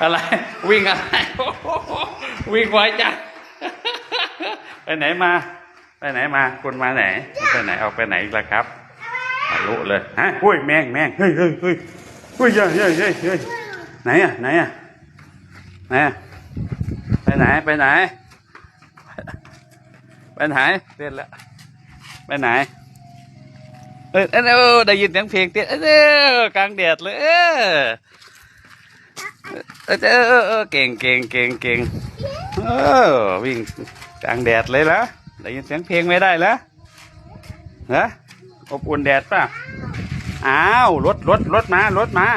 อะไร วิ่งอะไรวิ่งไว้จ้ะไปไหนมา ไปไหนมาคุณมาไหน ไปไหนออกไปไหนอีกล่ะครับทะลุเลยฮะอุ้ยแมงแมงเฮ้ยเฮ้ยเฮ้ยเฮ้ยเฮ้ยเฮ้ยเฮ้ยไหนอะไหนอะไหนไปไหนไปไหนไปไหนเต้นละไปไหนเออเออได้ยินเสียงเพลงเต้นเออกลางแดดเลยเออ เออเออเออเก่งเก่งเก่งเก่งเออวิ่งกลางแดดเลยเหรอได้ยินเสียงเพลงไม่ได้เหรอเหรออบอุ่นแดดป่ะอ้าวรถรถรถมารถมา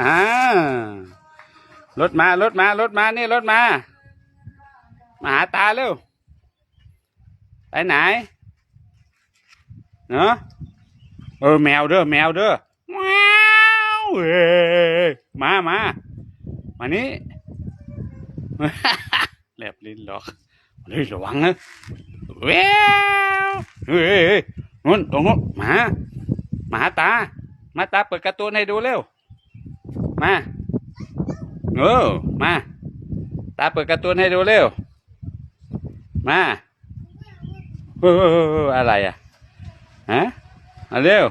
อ้าวรถมารถมารถมานี่รถมา มาหาตาเร็วไปไหนเนาะเออแมวเด้อแมวเด้อ มวเอ้ยมามามานี่แลบลิ้นหรอกเฮ้ยระวังนะแววเฮ้ยเฮ้ยนู่นตรงนู้นมามาหาตา มาตาเปิดการ์ตูนให้ดูเร็ว มาเออมา ตาเปิดการ์ตูนให้ดูเร็ว มาเออออเอออะไรอะฮะมาเร็ว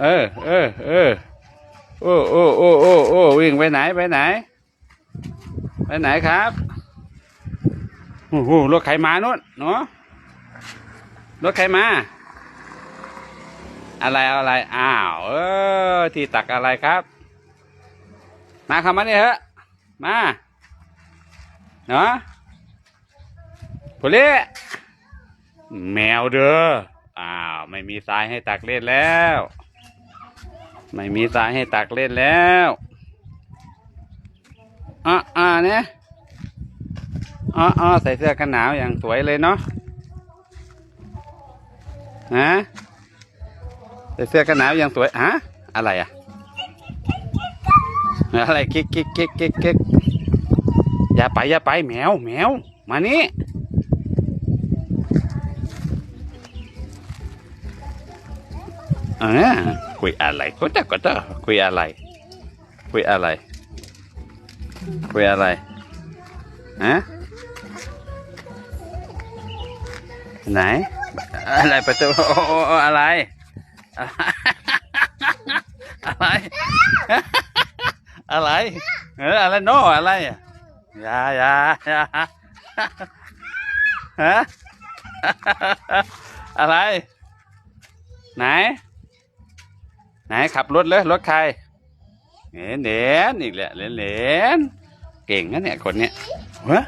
เออเออเออ โอ้โอ้โอ้โอ้โอ้วิ่งไปไหนไปไหน ไปไหนครับโอ้โหรถใครมานู่นเนาะรถใครมา อะไรอะไรอ้าวเออที่ตักอะไรครับ มาเข้ามาเนี่ยเถอะมาเนาะผลิแมวเด้ออ้าว ไม่มีทรายให้ตักเล่นแล้ว ไม่มีทรายให้ตักเล่นแล้วอะอ่าเนี่ยอ๋ออ๋อใส่เสื้อกันหนาวอย่างสวยเลยเนาะฮะใส่เสื้อกันหนาวอย่างสวยฮะอะไรอะอะไรกิ๊กกิ๊กกิ๊กกิ๊กกิ๊กอย่าไปอย่าไปแมวแมวมานี่อ่า คุยอะไรก็จะก็จะคุยอะไร คุยอะไร คุยอะไรฮะไหน อะไรประตูโอ้โอ้ออะไร อะไร อะไรเอออะไรโนอะไรอะอยาอยายาฮะอะไร ไหน ไหนขับรถเลยรถใครเหนเหนอีกแหละเหนเหนเก่งนะเนี่ยคนเนี้ยเฮ้ย